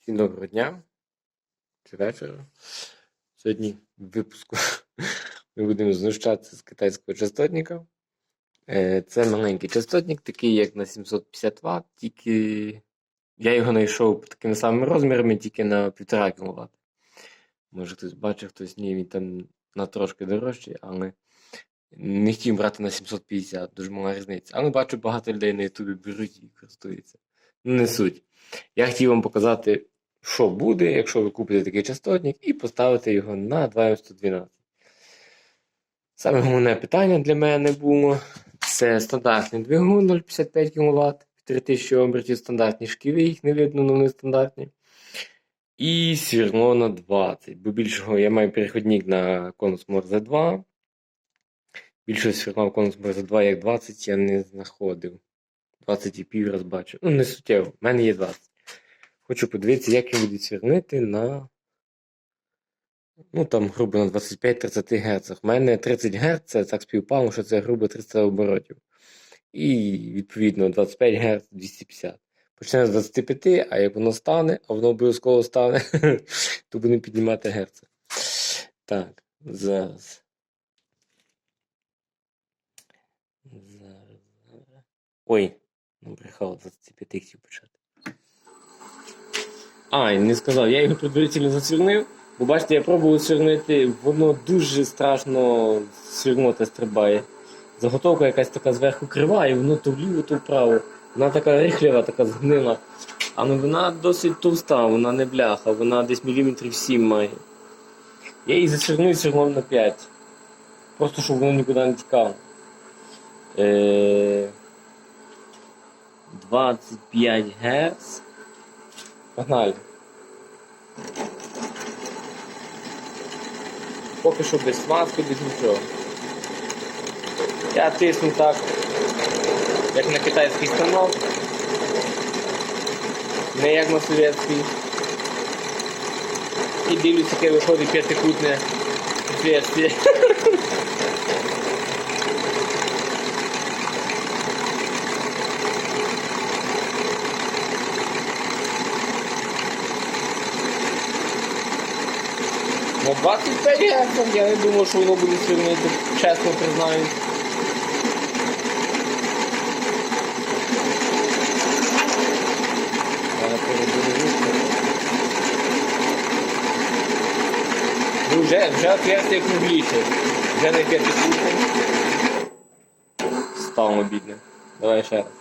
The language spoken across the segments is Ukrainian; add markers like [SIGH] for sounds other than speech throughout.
Всім доброго дня чи вечора. Сьогодні в випуску [LAUGHS] ми будемо знущатися з китайського частотника. Е, Це маленький частотник, такий як на 750 Вт, тільки я його знайшов такими самими розмірами, тільки на 1,5 кВт. Може хтось бачив, хтось ні, він там на трошки дорожчий, але не хотів брати на 750, дуже мала різниця. Але бачу, багато людей на Ютубі беруть і користуються. Не суть. Я хотів вам показати, що буде, якщо ви купите такий частотник, і поставите його на 2112. Саме головне питання для мене було це стандартний двигун 0,55 кВт, 3000 обертів стандартні шківи, їх не видно, але вони стандартні. І свірло на 20. Бо більшого я маю переходник на конус Морзе 2. Більшого свірла в конус Морзе 2 як 20 я не знаходив. 20 і пів раз бачу. Ну, не суттєво, в мене є 20. Хочу подивитися, як він буде свірнити на. Ну, там, грубо на 25-30 Гц. У мене 30 Гц, так співпало, що це грубо 300 оборотів. І, відповідно, 25 Гц 250. Почне з 25, а як воно стане, а воно обов'язково стане, [LAUGHS] то будемо піднімати Герц. Так, зараз. Зараз, зараз. Ой, набрехав 25 хотів почати. А, не сказав, я його предварительно засвірнив, бо бачите, я пробував свірнити, воно дуже страшно свірнота стрибає. Заготовка якась така зверху крива, і воно то вліво, то вправо. Вона така рихлива, така згнила. Але вона досить товста, вона не бляха, вона десь міліметрів 7 має. Я її засвірнув свірнув на 5. Просто щоб воно нікуди не тікало. Е... 25 Гц. Погнали. Поки що без смазки, без нічого. Я тисну так, як на китайський станок. Не як на совєтський. І дивлюсь, яке виходить п'ятикутне отверстие. [LAUGHS] На 25 гектар я не думав, що воно буде свірнити, чесно признаюсь. Ну вже, вже отверстие кругліше. Вже не п'ятикутне. Стало бідне. Давай ще раз.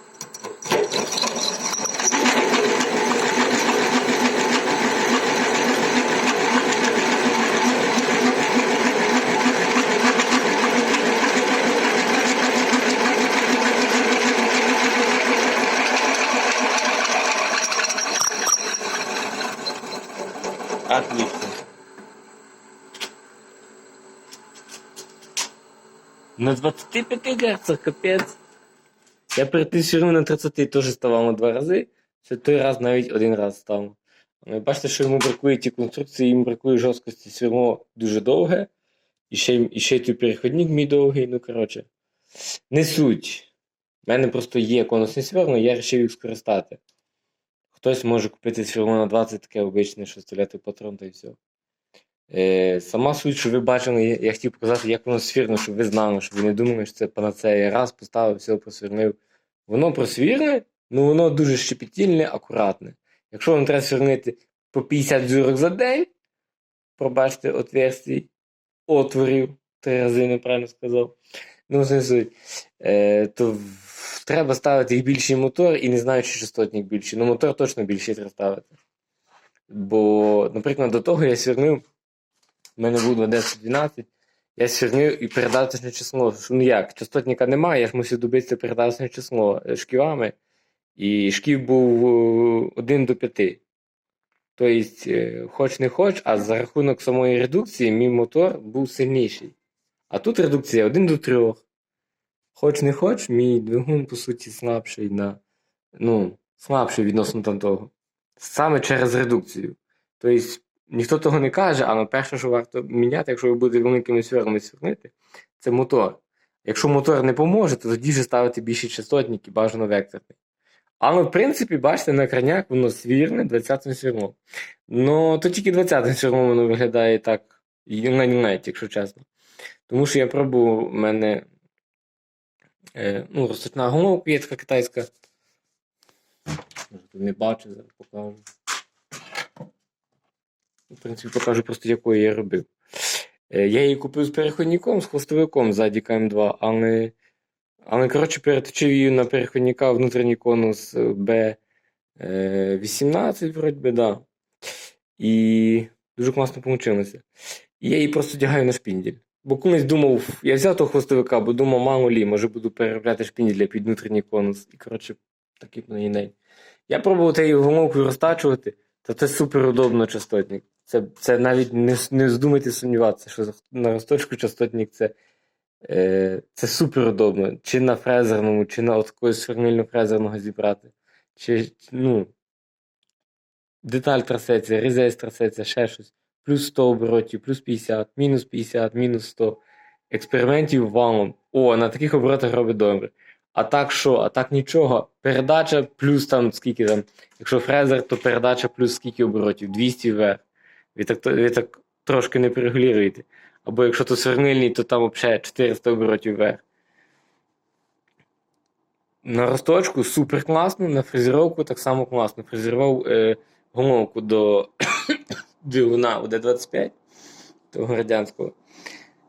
Отлично. На 25 Гц, капець. Я перед тим на 30 теж ставав на два рази. Це той раз навіть один раз став. Але Бачите, що йому бракує ті конструкції, йому бракує жорсткості сверло дуже довге. І ще, і ще той переходник мій довгий, ну коротше. Не суть. У мене просто є конусні сверло, я вирішив їх скористати. Хтось може купити сверло на 20 таке обичне, що стріляти патрон та й все. Е, сама суть, що ви бачили, я, хотів показати, як воно свірно, щоб ви знали, щоб ви не думали, що це панацея. Раз поставив, все просвірнив. Воно просвірне, ну воно дуже щепетільне, акуратне. Якщо вам треба свірнити по 50 дзюрок за день, пробачте, отверстій, отворів, три рази неправильно сказав. Ну, суть. Е, то треба ставити і більший мотор, і не знаю, чи частотник більший. Ну, мотор точно більший треба ставити. Бо, наприклад, до того я свірнив, в мене було 10-12, я свірнив і передаточне число. Ну як, частотника немає, я ж мусив добитися передаточне число е, шківами. І шків був 1 до 5. Тобто, е, хоч не хоч, а за рахунок самої редукції мій мотор був сильніший. А тут редукція 1 до 3. Хоч не хоч, мій двигун, по суті, слабший на. Ну, слабший відносно там того. Саме через редукцію. Тобто, ніхто того не каже, але перше, що варто міняти, якщо ви будете великими сверлами сверлити, це мотор. Якщо мотор не поможе, то тоді вже ставити більші частотники, бажано векторний. Але, в принципі, бачите, на краняк воно свірне 20-м сірмом. Ну, то тільки 20-м сірмом воно виглядає так, навіть, якщо чесно. Тому що я пробував, у мене е, ну, розточна головка китайська. Може, тут не бачу, зараз покажу. В принципі, покажу просто, якою я робив. Е, Я її купив з переходником, з хвостовиком ззаді КМ2, але, але коротше, переточив її на переходника внутрішній конус B18, вроді би, да. І дуже класно вийшло. І я її просто одягаю на шпіндель. Бо колись думав, я взяв того хвостовика, бо думав, мало лі, може буду переробляти шпінделя під внутрішній конус. І, коротше, такий день. Я пробував тією головкою розтачувати, та це супер удобно частотник. Це, це навіть не, не здумайте сумніватися, що на розточку частотник це, е, це супер удобно. Чи на фрезерному, чи на от когось фрезерного зібрати. Чи, ну, деталь трасеться, різець трасеться, ще щось. Плюс 100 оборотів, плюс 50, мінус 50, мінус 100. Експериментів валом. О, на таких оборотах робить добре. А так що? А так нічого. Передача плюс там скільки там. Якщо фрезер, то передача плюс скільки оборотів? 200 вверх. Ви так, ви так трошки не перегулюєте. Або якщо то сверлильний, то там взагалі 400 оборотів вверх. На розточку супер класно, на фрезеровку так само класно. Фрезерував е, головку до двигуна УД-25, того радянського.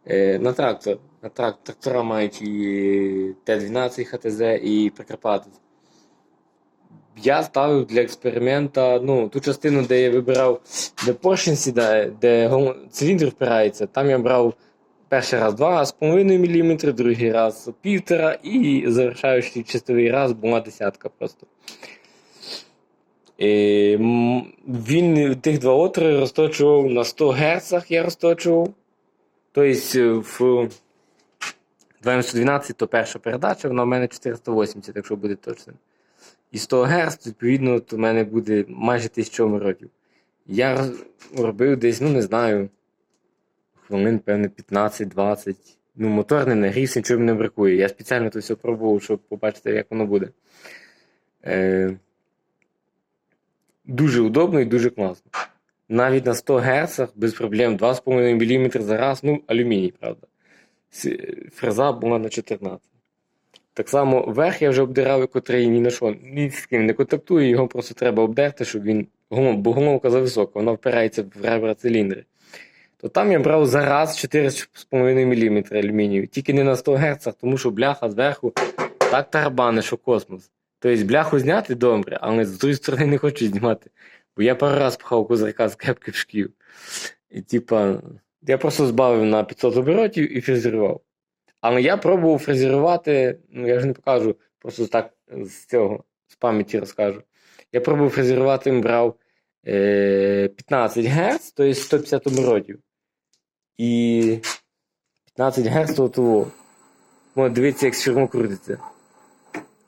Е, на трактор. На трак, трактора мають і Т-12 ХТЗ і Прикарпатець. Я ставив для експеримента ну, ту частину, де я вибирав, де поршень сідає, де циліндр впирається, там я брав перший раз 2,5 мм, другий раз 1,5 і завершаючий чистовий раз була десятка просто. І, він тих два отвори розточував на 100 Гц, я розточував. Тобто в 212 то перша передача, вона в мене 480, якщо буде точним. І 100 Гц, відповідно, то в мене буде майже 1000 оборотів. Я робив десь, ну не знаю, хвилин, певне, 15-20. Ну, мотор не нагрівся, нічого не бракує. Я спеціально то все пробував, щоб побачити, як воно буде. Е, дуже удобно і дуже класно. Навіть на 100 Гц без проблем 2,5 мм за раз, ну, алюміній, правда. Фреза була на 14. Так само верх я вже обдирав, котрий ні на що ні з ким не контактує, його просто треба обдерти, щоб він. Бо головка зависока, вона впирається в ребра циліндри. То там я брав за раз 4,5 мм алюмінію. Тільки не на 100 Гц, тому що бляха зверху так тарабани, що космос. Тобто бляху зняти добре, але з другої сторони не хочу знімати. Бо я пару раз пхав козирка з кепки в шків. І типа, я просто збавив на 500 оборотів і фрезерував. Але я пробував фрезерувати, ну я вже не покажу, просто так з цього, з пам'яті розкажу. Я пробував фрезерувати, брав е, 15 Гц, тобто 150 оборотів. І 15 Гц то того. Дивіться, як фірма крутиться.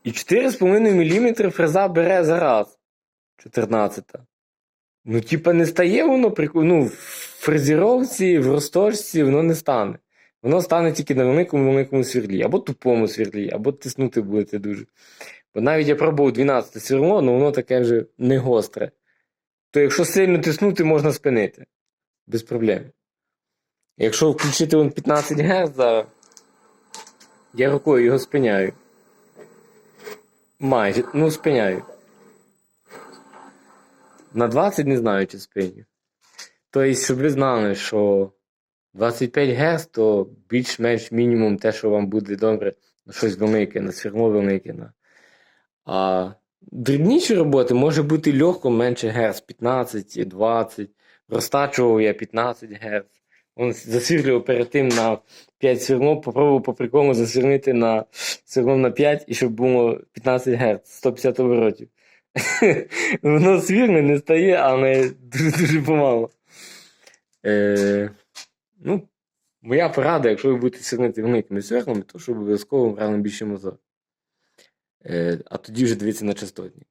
І 4,5 мм фреза бере за раз. 14. Ну, типа, не стає воно прикольно. Ну, в фрезеровці, в розточці воно не стане. Воно стане тільки на великому великому свірлі, або тупому свірлі, або тиснути будете дуже. Бо навіть я пробував 12 сверло, але воно таке вже не гостре. То якщо сильно тиснути, можна спинити. Без проблем. Якщо включити вон 15 Гц я рукою його спиняю. Майже, ну спиняю. На 20 не знаю, чи спиню. Тобто, щоб ви знали, що 25 Гц то більш-менш мінімум те, що вам буде добре на щось велике, на сверло велике. На... А дрібніші роботи може бути легко менше Гц, 15, 20. Розтачував я 15 Гц. Он засвірлював перед тим на 5 сверло, попробував по приколу засвірлити на сверло на 5 і щоб було 15 Гц, 150 оборотів. [LAUGHS] Воно свірне не стає, але дуже-дуже помало. Е, ну, моя порада, якщо ви будете сирнити великими сверлами, то щоб обов'язково брали більше мозок. Е, а тоді вже дивіться на частотні.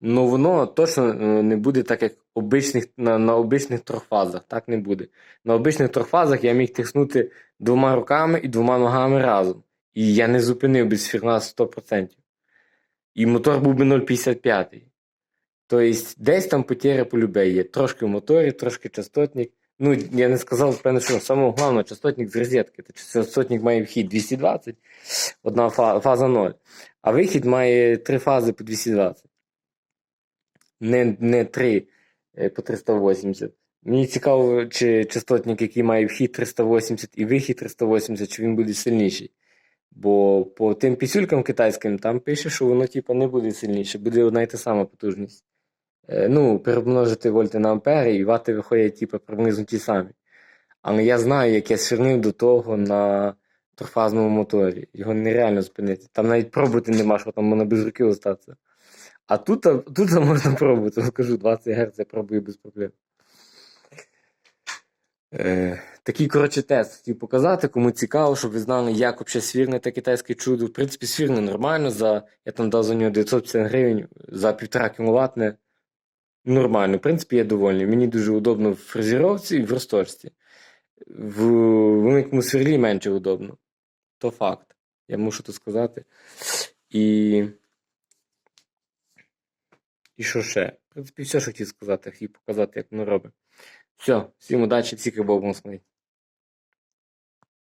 Ну воно точно е, не буде так, як обичних, на, на обичних трьохфазах. Так не буде. На обичних трьохфазах я міг тиснути двома руками і двома ногами разом. І я не зупинив без фірна 100%. і мотор був би 0,55. Тобто десь там потеря полюбе є. Трошки в моторі, трошки частотник. Ну, я не сказав, певно, що саме головне, частотник з розетки. Частотник має вхід 220, одна фаза 0. А вихід має три фази по 220. Не, не три е, по 380. Мені цікаво, чи частотник, який має вхід 380 і вихід 380, чи він буде сильніший. Бо по тим пісюлькам китайським там пише, що воно типу, не буде сильніше, буде одна й та сама потужність. Е, ну, перемножити вольти на ампери, і вати виходять типу, приблизно ті самі. Але я знаю, як я свернив до того на трьохфазному моторі. Його нереально спинити. Там навіть пробувати нема, що там можна без руки остатися. А тут, тут можна пробувати. Я кажу, 20 Гц я пробую без проблем. Е, такий, коротше, тест хотів показати, кому цікаво, щоб ви знали, як взагалі свірне те китайське чудо. В принципі, свірне нормально. За, я там дав за нього 950 гривень за 1,5 кВт. Нормально. В принципі, я довольний. Мені дуже удобно в фрезеровці і в розточці. В великому сверлі менше удобно. То факт. Я мушу то сказати. І. І що ще? В принципі, все, що хотів сказати, хотів показати, як воно робить. Все, всім удачі, всіх рибов смотреть.